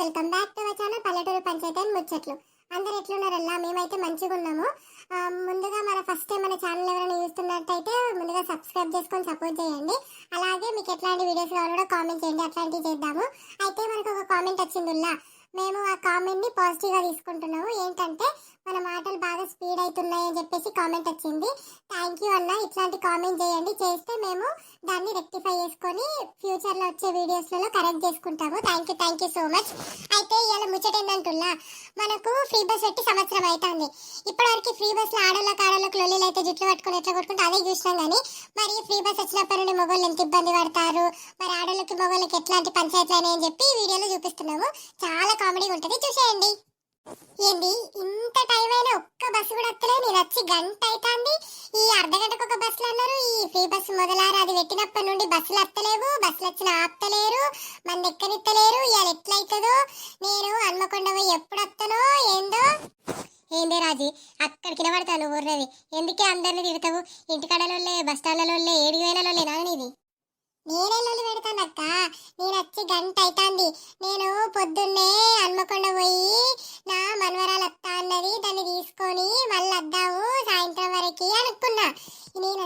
Welcome back to our channel Palleturu Panchayathi and ముచ్చట్లు. అందరు ఎట్లున్నారల్లా? మేమైతే మంచిగా ఉన్నాము. ముందుగా మన ఫస్ట్ టైం మన ఛానల్ ఎవరైనా చూస్తున్నట్టయితే ముందుగా సబ్స్క్రైబ్ చేసుకొని సపోర్ట్ చేయండి. అలాగే మీకు ఎట్లాంటి వీడియోస్ కావాలో కూడా కామెంట్ చేయండి. అట్లాంటివి చేద్దాము. అయితే మనకు ఒక కామెంట్ వచ్చిందిలా మేము ఆ కామెంట్ని పాజిటివ్గా తీసుకుంటున్నాము. ఏంటంటే మన మాటలు బాగా స్పీడ్ అవుతున్నాయి అని చెప్పేసి కామెంట్ వచ్చింది. థ్యాంక్ యూ అన్న. ఇట్లాంటి కామెంట్ చేయండి. చేస్తే మేము దాన్ని రెక్టిఫై చేసుకొని ఫ్యూచర్లో వచ్చే వీడియోస్లలో కరెక్ట్ చేసుకుంటాము. Thank you thank you so much అయితే ఇవాళ ముచ్చట ఏంటంటున్నా మనకు ఫ్రీ బస్ పెట్టి సంవత్సరం అవుతుంది ఇప్పటివరకు ఫ్రీ బస్లో ఆడోళ్ళకి ఆడోళ్ళకి లొల్లీలు అయితే జుట్లు పట్టుకుని ఎట్లా కొట్టుకుంటే అదే చూసినాం కానీ మరి ఫ్రీ బస్ వచ్చినప్పటి నుండి మొగోళ్ళు ఎంత ఇబ్బంది పడతారు? మరి ఆడోళ్ళకి మొగోళ్ళకి ఎట్లాంటి పంచాయతీలు అని చెప్పి వీడియోలో చూపిస్తున్నాము. చాలా కామెడీగా ఉంటుంది. చూసేయండి ఏంది ఇంత టైం అయినా ఒక్క బస్సు కూడా వస్తలే నేను వచ్చి గంట అవుతుంది ఈ అర్ధ గంటకు ఒక బస్సులు అన్నారు. ఈ ఫ్రీ బస్సు మొదలారు? అది పెట్టినప్పటి నుండి బస్సులు అత్తలేవు బస్సులు వచ్చిన ఆపుతలేరు. మన ఎక్కనిత్తలేరు ఇవాళ ఎట్లయితుందో నేను హన్మకొండ పోయి ఎప్పుడు వస్తానో ఏందో? ఏందే రాజీ? అక్కడికి నిలబడతాను ఊర్రవి. ఎందుకే అందరిని తిడతావు? ఇంటికాడలోళ్ళే బస్ స్టాండ్లలోళ్ళే ఏడు వేలలో నానిది నేనేళ్ళు పెడతానక్క నేను వచ్చి గంట అవుతుంది నేను పొద్దున్నే హన్మకొండ పోయి నా మనవరాలు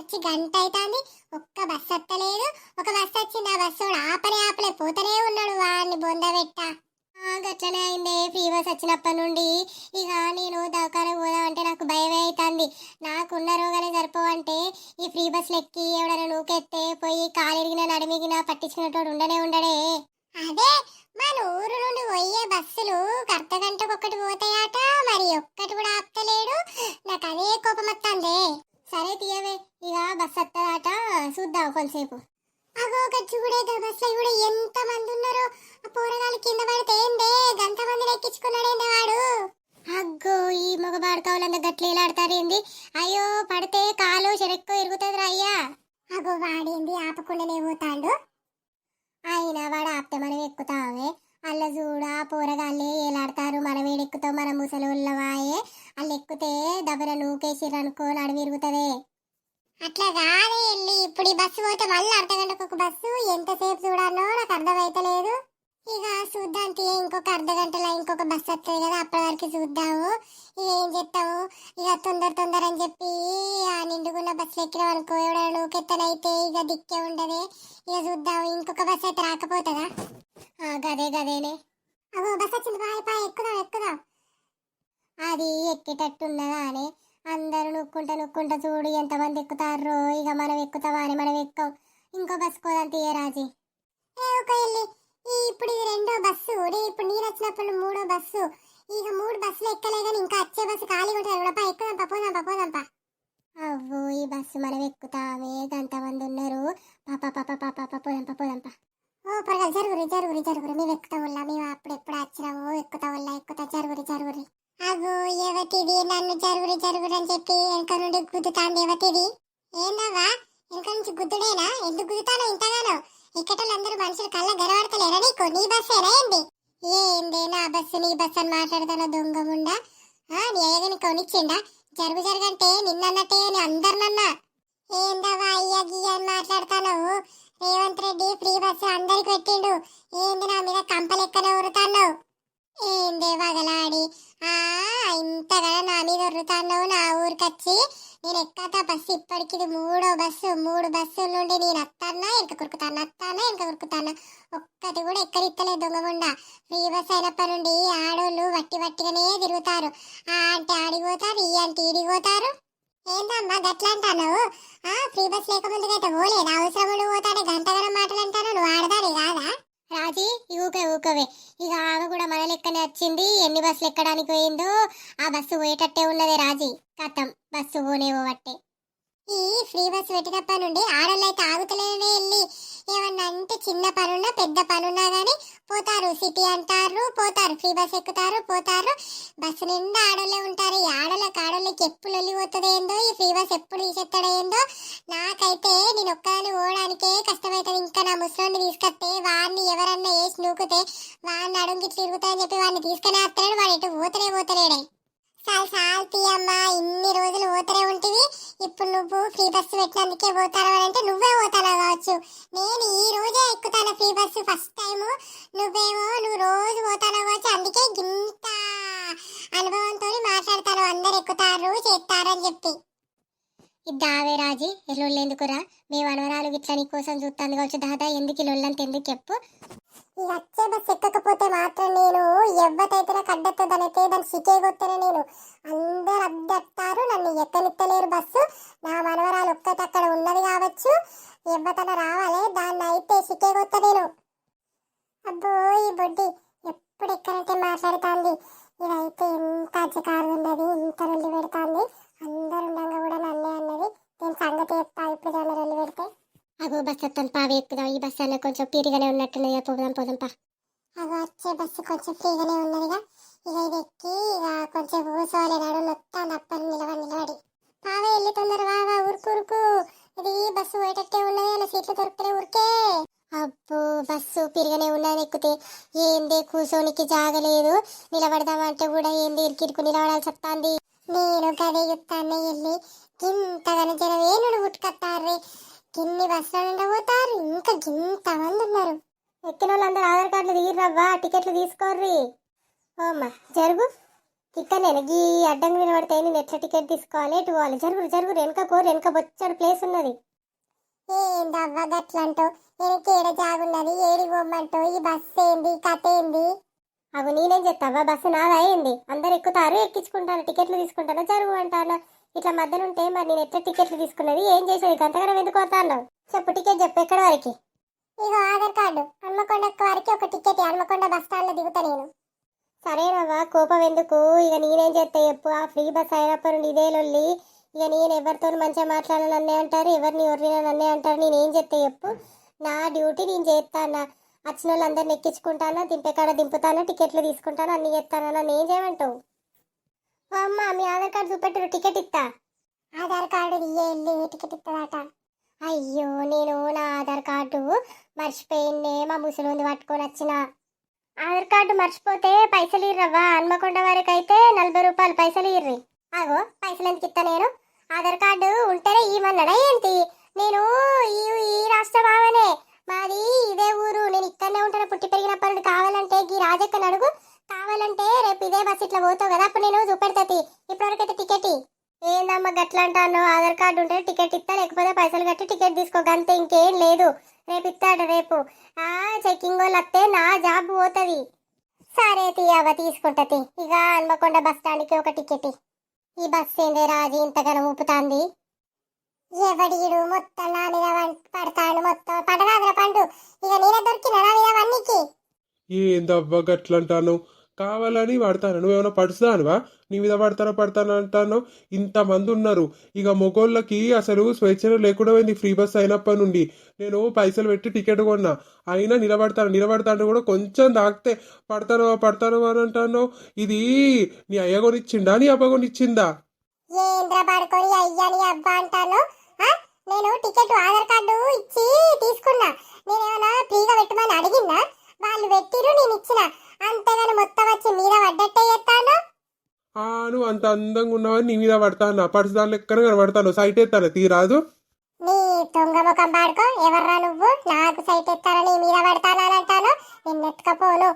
వచ్చి గంట అవుతుంది ఒక్క బస్సు వస్తలేదు ఒక బస్సు వచ్చింది. ఆ బస్సు కూడా ఆపనే ఆపలే. పోతూనే ఉన్నాడు వాడిని బొందబెట్ట గట్లనే అయింది. ఫ్రీ బస్ వచ్చినప్పటి నుండి. ఇక నేను దవాఖాన పోదామంటే నాకు భయమే అవుతుంది నాకున్న రోగాలే సరిపోవంటే ఈ ఫ్రీ బస్ ఎక్కి ఎవడైనా నూకెత్తే పోయి కాలిరిగిన నడిమిగిన పట్టించుకునేటోడు ఉండనే ఉండడే. అదే మన ఊరు నుండి పోయే బస్సులు అర్ధ గంటకు ఒకటి పోతాయట. మరి ఒక్కటి కూడా ఆపుతలేడు. నాకు అదే కోపం వస్తుంది సరే తీయవే. ఇక బస్ అత్తదాట చూద్దాం కొంతసేపు. అగో ఒక చూడే బస్సులో కూడా ఎంత మంది ఉన్నారో. ఆ పోరగాళ్ళు కింద పడితే ఏందే? గంత మందిని ఎక్కించుకున్నాడేందే వాడు? అగ్గో ఈ మగ బాడకావులంతా గట్లు ఇలాడతారేంది అయ్యో పడితే కాలు చెరెక్కో ఇరుగుతుంది అయ్యా. అగో వాడేంది? ఆపకుండానే పోతాడు. అయినా వాడు ఆపితే మనం ఎక్కుతామే. అల్ల చూడ పోరగాళ్ళే ఏలాడతారు. మనం ఏడెక్కుతాం మన ముసలి వాయే వాళ్ళు ఎక్కితే దబర నూకేసిరనుకో అనుకో అట్లా కాదే వెళ్ళి ఇప్పుడు ఈ బస్సు పోతే మళ్ళీ అర్ధ గంటకు ఒక బస్సు. ఎంతసేపు చూడాలో నాకు అర్థమైతలేదు ఇక చూద్దాం తీ ఇంకొక అర్ధ గంటలో ఇంకొక బస్సు వస్తుంది కదా అప్పటి వరకు చూద్దాము. ఇక ఏం చెప్తావు? ఇక తొందర తొందర అని చెప్పి ఆ నిండుకున్న బస్సులు ఎక్కినాం అనుకో ఎవడైనా నూకెత్తనైతే ఇక దిక్కే ఉండదు. ఇక చూద్దాం ఇంకొక బస్సు అయితే రాకపోతుందా? ఆ, గదే గదేనే. అగో బస్ వచ్చింది పాయ్ పాయ్ ఎక్కుదాం ఎక్కుదాం. అది ఎక్కేటట్టున్నదా అనే అందరూ నొక్కుంటా నొక్కుంటా చూడు ఎంతమంది ఎక్కుతారో ఇక మనం ఎక్కుతావా అని మనం ఎక్కం. ఇంకో బస్సు కోదాం తీయరాజీ ఏ ఒక వెళ్ళి. ఇప్పుడు ఇది రెండో బస్సు. ఇప్పుడు నేను వచ్చినప్పుడు మూడో బస్సు. ఇక మూడు బస్సులు ఎక్కలే కానీ ఇంకా వచ్చే బస్సు ఖాళీ ఉంటుంది కూడా పా ఎక్కుదాంపా పోదాంపా పోదాంపా అవ్వు ఈ బస్సు మనం ఎక్కుతామే. గంతమంది ఉన్నారు. పాప పాప పాప పాప పోదాంపా పోదాంపా ఓ పరగా జరుగురి జరుగురి జరుగురి మేము ఎక్కుతా మేము అప్పుడు ఎప్పుడు వచ్చినాము ఎక్కుతా వల్ల. ఎక్కుతా జరుగురి జరుగురి అగో ఎవతిది నన్ను జరుగురు జరుగురు అని చెప్పి వెనక నుండి గుద్దుతాంది ఎవతిది ఏందవ్వా? వెనక నుంచి గుద్దుడేనా? ఎందుకు గుద్దుతానో ఇంతగానో? అందరూ మనుషులు కళ్ళ గనబడతలేరా నీకు? నీ బస్సేనా ఏంది? ఏంది నా బస్సు నీ బస్సు అని మాట్లాడతానో దొంగ ముండా? ఆ నీ అయ్యగాని కొనిచ్చిండా? జరుగు జరగంటే నిన్నన్నట్టే అని అందరినన్నా ఏందవ్వా అయ్య గియ్య అని మాట్లాడతాను రేవంత్ రెడ్డి ఫ్రీ బస్సు అందరికి పెట్టిండు ఏంది నా మీద కంపలెక్కన ఉరుతాన్నావు ఏందే వగలాడి ఆ ఇంతగా నా మీద ఉరుతాన్నావు నా ఊరికొచ్చి నేను ఎక్కతా బస్సు ఇప్పటికి ఇది మూడో బస్సు మూడు బస్సుల నుండి నేను అత్తానా ఇంకా కురుకుతాను అత్తానా ఇంకా కురుకుతానా ఒక్కటి కూడా ఎక్కడిత్తలే దొంగగుండా ఫ్రీ బస్ అయినప్పటి నుండి ఆడోళ్ళు వట్టి తిరుగుతారు. ఆ అంటే ఆడిపోతారు ఈ అంటే ఈడిపోతారు ఏందమ్మా గట్లా అంటాను ఆ ఫ్రీ బస్ అయితే పోలేదు అవసరముడు పోతాడే గంటగనం మాటలు అంటాను నువ్వు ఆడదాని కాదా? రాజీ ఊకే ఊకవే. ఇక ఆమె కూడా మన లెక్కనే వచ్చింది. ఎన్ని బస్సులు ఎక్కడానికి పోయిందో ఆ బస్సు పోయేటట్టే ఉన్నది రాజీ. కథం. బస్సు పోనే పోవట్టే. ఈ ఫ్రీ బస్ పెట్టినప్పటి నుండి ఆడోళ్ళు ఆగుతలేనే వెళ్ళి ఏమన్నా అంటే చిన్న పనున్నా పెద్ద పనున్నా కానీ పోతారు సిటీ అంటారు పోతారు ఫ్రీ బస్ ఎక్కుతారు పోతారు. బస్సు నిండా ఆడోళ్ళే ఉంటారు. ఈ ఆడోళ్ళకి ఆడోళ్ళకి ఎప్పుడు వెళ్ళిపోతుంది ఏందో ఈ ఫ్రీ బస్ ఎప్పుడు తీసేస్తాడో ఏందో నాకైతే నేను ఒక్కదాన్ని పోవడానికే కష్టమవుతుంది ఇంకా నా ముసలోని తీసుకొస్తే వాడిని ఎవరన్నా వేసి నూకితే వాడిని అడుగుకి తిరుగుతాయని చెప్పి వాడిని తీసుకునే వస్తాడు వాడు ఎటు పోతలే పోతలేడే. చాలు చాలు తీయమ్మా ఇన్ని రోజులు పోతే ఇప్పుడు నువ్వు ఫ్రీ బస్సు పెట్టినందుకే పోతారా అంటే నువ్వే పోతానా కావచ్చు. నేను ఈ రోజే ఎక్కుతాను ఫ్రీ బస్సు ఫస్ట్ టైము నువ్వేమో నువ్వు రోజు పోతాను అందుకే గింత అనుభవంతో మాట్లాడతాను. అందరు ఎక్కుతారు చేస్తారని చెప్పి. ఇద్దావే రాజీ ఎల్లుళ్ళు ఎందుకురా మీ వనవరాలు ఇట్లా నీ కోసం చూస్తాను కావచ్చు. దాదా ఎందుకు ఇల్లుళ్ళంత ఎందుకు చెప్పు? ఈ వచ్చే బస్ ఎక్కకపోతే మాత్రం నేను ఎవ్వతైతే నాకు అడ్డెత్తదనైతే దాన్ని సికే కొత్తనే నేను. అందరు అడ్డెత్తారు నన్ను ఎక్కనిత్తలేరు బస్సు. నా మనవరాలు ఒక్కటి అక్కడ ఉన్నది కావచ్చు. ఎవ్వతన రావాలి దాన్ని అయితే సికే కొత్త నేను. అబ్బో ఈ బొడ్డి ఎప్పుడు ఎక్కడంటే మాట్లాడుతుంది. ఇదైతే ఎంత అజకారు ఉన్నది ఇంత రొల్లి పెడుతుంది. అందరు ఉండగా కూడా నన్నే అన్నది. నేను సంగతి చెప్తా ఇప్పుడు ఏమైనా పెడితే? అగో బస్ వస్తాను పావి ఎక్కుదాం. ఈ బస్ అన్న కొంచెం పీరిగానే ఉన్నట్టున్నది. పోదాం పోదాం పా. అవి వచ్చే బస్సు కొంచెం ఫ్రీగానే ఉన్నదిగా ఇక ఇది ఎక్కి ఇక కొంచెం కూర్చోవాలి నడు మొత్తం అప్పని నిలబడి నిలబడి. బాగా వెళ్ళి తొందర బాగా ఉరుకు ఉరుకు ఇది బస్సు పోయేటట్టే ఉన్నది అలా సీట్లు దొరుకుతలే ఉరికే అబ్బో బస్సు పెరిగనే ఉన్నది ఎక్కితే. ఏంది కూర్చోనికి జాగలేదు. నిలబడదామంటే కూడా ఏంది ఇరికిరుకు నిలబడాల్సి వస్తుంది. నేను గదే యుత్తాన్ని వెళ్ళి గింతగానే జనం ఏనుడు పుట్టుకొత్తారు గిన్ని బస్సులు నుండి పోతారు ఇంకా గింత మంది ఉన్నారు. ఎక్కిన వాళ్ళందరూ ఆధార్ కార్డులు తీయరవ్వా? టికెట్లు తీసుకోర్రి. ఓ అమ్మ జరుగు. ఇక్కడ నేను గీ అడ్డంగా నిలబడితే నేను ఎట్లా టికెట్ తీసుకోవాలి? ఎటు పోవాలి. జరుగు జరుగు. వెనక కోరు వెనక బొచ్చడు ప్లేస్ ఉన్నది. ఏందవ్వ గట్లంటో? వెనక ఏడ జాగున్నది ఏడి పోమ్మంటో? ఈ బస్సు ఏంది? కథ ఏంది? అవి నేనేం చెప్తావా బస్సు నాది అయింది అందరు ఎక్కుతారు ఎక్కించుకుంటాను టికెట్లు తీసుకుంటాను జరుగు అంటాను. ఇట్లా మధ్యన ఉంటే మరి నేను ఎట్లా టికెట్లు తీసుకున్నది? ఏం చేసేది? గంటగరం ఎందుకు పోతాను చెప్పు టికెట్ చెప్పు. ఎక్కడ వరకు? ఇగో ఆధార్ కార్డు. హన్మకొండ వారికి ఒక టికెట్ హన్మకొండ బస్ స్టాండ్లో దిగుతా నేను. సరేనవ్వా కోపం ఎందుకు? ఇక నేనేం చేస్తా చెప్పు. ఆ ఫ్రీ బస్ అయినప్పటి నుండి ఇదే లొల్లి. ఇక నేను ఎవరితో మంచిగా మాట్లాడాలని అన్నే అంటారు. ఎవరిని ఎవరిని అన్నే అంటారు. నేను ఏం చేస్తా చెప్పు. నా డ్యూటీ నేను చేస్తాను వచ్చిన వాళ్ళందరిని ఎక్కించుకుంటాను దింపే కాడ దింపుతాను టికెట్లు తీసుకుంటాను అన్ని చేస్తాను నన్ను ఏం చేయమంటావు? అమ్మ మీ ఆధార్ కార్డు చూపెట్టారు టికెట్ ఇస్తా ఆధార్ కార్డు ఇయ్యే వెళ్ళి టికెట్ ఇస్తుందట అయ్యో నేను నా ఆధార్ కార్డు మర్చిపోయిందే మా ముసలింది పట్టుకొని వచ్చిన. ఆధార్ కార్డు మర్చిపోతే పైసలు ఇర్రవ్వా? హన్మకొండ వరకు అయితే నలభై రూపాయలు పైసలు ఇర్రి. అగో పైసలు ఎందుకు ఇస్తా నేను? ఆధార్ కార్డు ఉంటేనే ఇవ్వన్నాడా ఏంటి? నేను ఈ ఈ బావనే మాది ఇదే ఊరు. నేను ఇక్కడనే ఉంటాను. పుట్టి పెరిగినప్పుడు కావాలంటే ఈ రాజక్కని అడుగు. కావాలంటే రేపు ఇదే బస్ ఇట్లా పోతావు కదా అప్పుడు నేను చూపెడతాది అయితే టికెట్ ఏందమ్మా గట్ల అంటాను ఆధార్ కార్డు ఉంటే టికెట్ ఇస్తా లేకపోతే పైసలు కట్టి టికెట్ తీసుకో అంతే ఇంకేం లేదు. రేపు ఇస్తాడు రేపు. ఆ చెక్కింగ్ వాళ్ళు వస్తే నా జాబ్ పోతుంది. సరే తీయవ తీసుకుంటది ఇక హన్మకొండ బస్ స్టాండ్కి ఒక టికెట్ ఈ బస్ ఏందే రాజు ఇంతగానో ఊపుతాంది. ఎవడీడు మొత్తం నా మీద పడతాడు మొత్తం. పడరాదురా పండు. ఇక నేనే దొరికిన నా మీద వన్నీకి ఏందవ్వ గట్లంటాను? కావాలని పడతాను నువ్వేమైనా పడుస్తానువా నీ మీద పడతానో పడతాను అంటాను? ఇంతమంది ఉన్నారు. ఇక మొగోళ్ళకి అసలు స్వేచ్ఛ లేకుండా పోయింది ఫ్రీ బస్ అయినప్పటి నుండి. నేను పైసలు పెట్టి టికెట్ కొన్నా. అయినా నిలబడతాను. నిలబడతాను కూడా కొంచెం దాకితే పడతాను పడతాను అని అంటాను? ఇది నీ అయ్య కొనిచ్చిందా? నీ అబ్బ కొనిచ్చిందా? నేను టికెట్ ఆధార్ కార్డు ఇచ్చి తీసుకున్నా. నేనేమన్నా ఫ్రీగా పెట్టమని అడిగినా వాళ్ళు పెట్టిరు నేను ఇచ్చిన. అంతేగాని మొత్తం వచ్చి మీద పడ్డట్టే చేస్తాను. ఆ నువ్వు అంత అందంగా ఉన్నావని నీ మీద పడతాను? పడుచుదాని లెక్కన కనబడతాను. సైట్ ఎత్తాను? తీరాదు నీ దొంగ ముఖం పాడుకో. ఎవర్రా నువ్వు? నాకు సైట్ ఎత్తానని నీ మీద పడతానని అంటాను. నిన్ను ఎత్తుకపోను.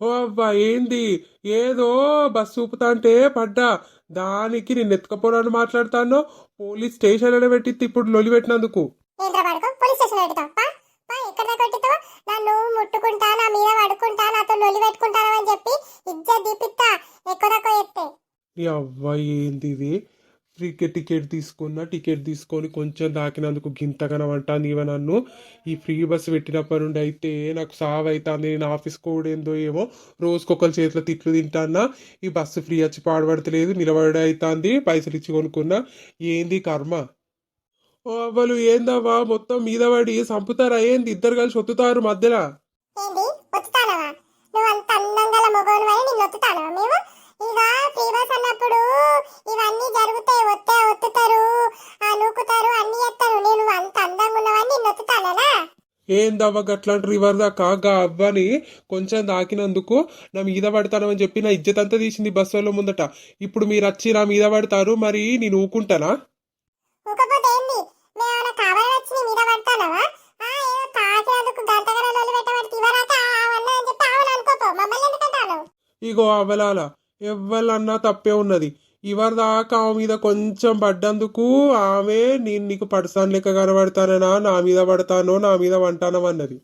ఓ అబ్బా ఏంది? ఏదో బస్సు ఊపుతా అంటే పడ్డా? దానికి నేను ఎత్తుకపోనని మాట్లాడతాను? పోలీస్ స్టేషన్లోనే పెట్టిద్ది ఇప్పుడు లొలి పెట్టినందుకు. ఏంద్ర పడుకో? పోలీస్ స్టేషన్ పెడతావు? పా పా ఎక్కడ దాకా నన్ను ముట్టుకుంటా నా మీద పడుకుంటా నాతో లొలి పెట్టుకుంటాను అని చెప్పి ఇజ్జత్ దీపిస్తా ఎక్కువ తక్కువ నీ అవ్వ ఏంది ఇది? ఫ్రీకి టికెట్ తీసుకున్నా టికెట్ తీసుకొని కొంచెం దాకినందుకు గింతగనం అంటాను ఇవ నన్ను? ఈ ఫ్రీ బస్ పెట్టినప్పటి నుండి అయితే నాకు సావ్ అవుతుంది నేను ఆఫీస్ కోడ్ ఏందో ఏమో రోజుకొకరి చేతిలో తిట్లు తింటానా ఈ బస్సు ఫ్రీ వచ్చి పాడబడతలేదు నిలబడి అవుతుంది పైసలు ఇచ్చి కొనుక్కున్నా. ఏంది కర్మ? ఓ అవ్వలు ఏందవ్వా? మొత్తం మీద పడి చంపుతారా ఏంది? ఇద్దరు కలిసి ఒత్తుతారు మధ్యలో. నువ్వు అంత అందంగా మగోను అని నిన్ను ఒత్తుతానవా మేము ఇక ఫ్రీ బస్ అన్నప్పుడు ఇవన్నీ జరుగుతాయి ఒత్తే ఒత్తుతారు నూకుతారు అన్ని చేస్తారు నేను అంత అందంగా ఉన్నవని నిన్ను ఒత్తుతానా ఏందవ్వ గట్లాంటి రివర్ దాకా? గా అవ్వని కొంచెం దాకినందుకు నా మీద పడతానని చెప్పి నా ఇజ్జత్ అంతా తీసింది బస్సు వాళ్ళ ముందట. ఇప్పుడు మీరు వచ్చి నా మీద పడతారు మరి నేను ఊకుంటానా? ఊకపోతే ఏంది? మేమేమైనా కావాలని వచ్చి నీ మీద పడతానవా? ఇగో అవలాల ఎవ్వలన్నా తప్పే ఉన్నది. ఇవరి దాకా ఆమె మీద కొంచెం పడ్డందుకు ఆమె నేను నీకు పడసాను లెక్క కనబడతాననా నా మీద పడతానో నా మీద వంటానో అన్నది.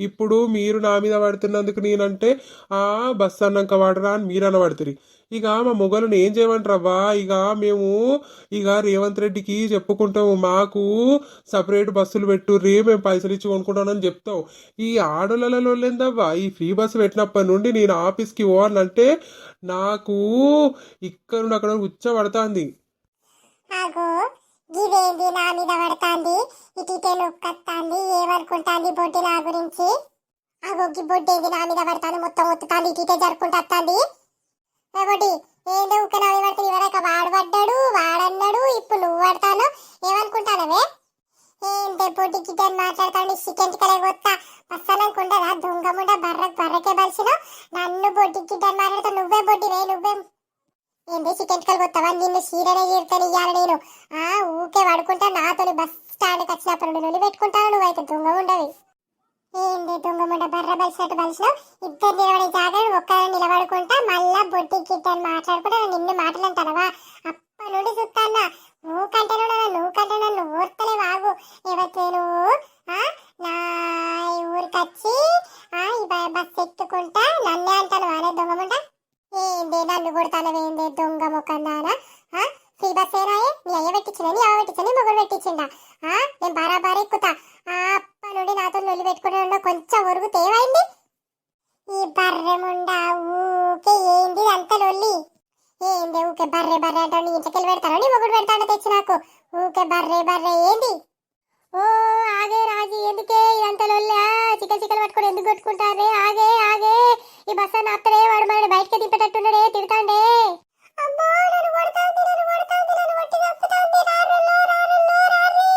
ఇప్పుడు మీరు నా మీద పడుతున్నందుకు నేనంటే ఆ బస్సు అన్నాక వాడరా అని మీరు అనబడుతుంది ఇక మా మొగలను ఏం చేయమంటారవ్వా? ఇక మేము ఇక రేవంత్ రెడ్డికి చెప్పుకుంటాము. మాకు సపరేట్ బస్సులు పెట్టుర్రి మేము పైసలు ఇచ్చి కొనుక్కుంటామని చెప్తాం ఈ ఆడోళ్ళలో లేదవ్వా? ఈ ఫ్రీ బస్సు పెట్టినప్పటి నుండి నేను ఆఫీస్కి పోవాలంటే నాకు ఇక్కడ నుండి అక్కడ ఉచ్చ పడుతుంది. గిదేంది నా మీద పడతాంది? ఇటీటే నొక్కత్తాంది. ఏమనుకుంటాంది బొడ్డి నా గురించి? ఆగో గి బొడ్డేంది నా మీద పడతాంది? మొత్తం ఒత్తుతాంది. ఏ బొడ్డి ఏందో ఊక నా మీద పడుతుంది వాడు పడ్డాడు వాడన్నాడు ఇప్పుడు నువ్వు పడతాను ఏమనుకుంటానవే? ఏంటే పొట్టి గిడ్డని మాట్లాడతాడు చికెన్ కలే కొత్త పස්සనంకుండదా దొంగ ముండ బర్రకు బర్రకే బలిసిన? నన్ను పొట్టి గిడ్డని మాట్లాడతా నువ్వే పొట్టివే నువ్వే ఏంటి చికెన్ కలర్ కొత్తవా నిన్ను చీరనే చేస్తాను ఇయ్యాలి నేను. ఆ ఊకే పడుకుంటా నాతో బస్ స్టాండ్కి వచ్చినప్పుడు నుండి పెట్టుకుంటాను నువ్వైతే దొంగ ఉండవి ఏంది దొంగ ముండ బర్ర బలిసినట్టు బలిసినావు? ఇద్దరు నిలబడి జాగ్రత్త ఒక్కరు నిలబడుకుంటా మళ్ళా బొట్టి గిట్టని మాట్లాడుకుంటా నిన్ను మాటలంటానవా అప్ప నుండి చూస్తానా నువ్వు కంటే నువ్వు కంటే నన్ను ఓర్తలే వాగు. ఎవరితే నువ్వు నా ఊరికి వచ్చి ఆ ఈ ఎక్కుకుంటా నన్నే అంటాను వానే దొంగ ముండ ఏంది నన్ను కొడతానవేంది దొంగ ముఖం ముఖందానా ఫ్రీ బస్ ఏనాయే నీ అయ్య పెట్టించిన నీ అవ్వ పెట్టించిన నీ మొగుడు పెట్టించిండా? ఆ? నేను బరాబర్ ఎక్కుతా. ఆ అప్ప నుండి నాతో నొల్లి పెట్టుకునే కొంచెం ఉరుగు ఏమైంది ఈ బర్రె ముండ ఊకే ఏంది అంత లొల్లి ఏంది ఊకే బర్రె బర్రె అంటావు నీ ఇంటికెళ్ళి పెడతాను నీ మొగుడు పెడతాడో తెచ్చి నాకు ఊకే బర్రె బర్రె ఏంది ఓ ఆగే రాజీ ఎందుకే ఇదంతా లొల్లా చికెన్ చికెన్ పట్టుకొని ఎందుకు కొట్టుకుంటారే ఆగే ఆగే ఈ బస్సు నాత్తడే వాడు మనని బయటకి దింపేటట్టున్నాడే తిడతాండే అమ్మో నన్ను కొడతాంది నన్ను కొడతాంది నన్ను కొట్టి చంపుతాంది రారుల్లో రారుల్లో రారి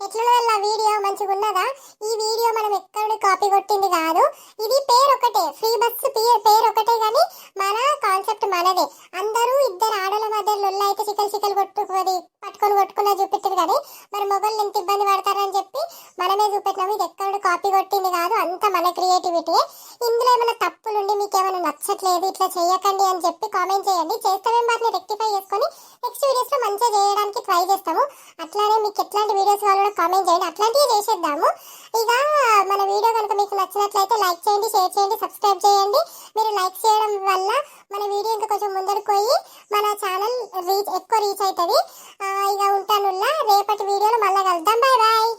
ఎట్లా వీడియో మంచిగా ఉన్నదా ఈ వీడియో మనం ఎక్కడ కాపీ కొట్టింది కాదు. ఇది పేరు ఒకటే ఫ్రీ బస్ పేరు ఒకటే కానీ మన కాన్సెప్ట్ మనదే. అందరూ ఇద్దరు ఆడల మధ్య లొల్ల అయితే చికెన్ చికెన్ కొట్టుకొని పట్టుకొని కొట్టుకున్నా చూపెట్టారు కానీ మరి మొబైల్ ఎంత ఇబ్బంది పడతారని చెప్పి మనమే చూపెట్టినాము. ఇది ఎక్కడ కాపీ కొట్టింది కాదు. అంత మన క్రియేటివిటీ ఇందులో ఏమైనా నచ్చట్లేదు ఇట్లా చేయకండి అని చెప్పి కామెంట్ చేయండి. చేస్తే మేము వాటిని రెక్టిఫై చేసుకొని నెక్స్ట్ వీడియోస్లో మంచిగా చేయడానికి ట్రై చేస్తాము. అట్లానే మీకు ఎట్లాంటి వీడియోస్ కావాలో కామెంట్ చేయండి. అట్లాంటివి చేసేద్దాము. ఇక మన వీడియో కనుక మీకు నచ్చినట్లయితే లైక్ చేయండి షేర్ చేయండి సబ్స్క్రైబ్ చేయండి. మీరు లైక్ చేయడం వల్ల మన వీడియో ఇంకా కొంచెం ముందరకు పోయి మన ఛానల్ రీచ్ ఎక్కువ రీచ్ అవుతుంది. ఇక ఉంటానుల్లా. రేపటి వీడియోలో మళ్ళీ కలుద్దాం. Bye bye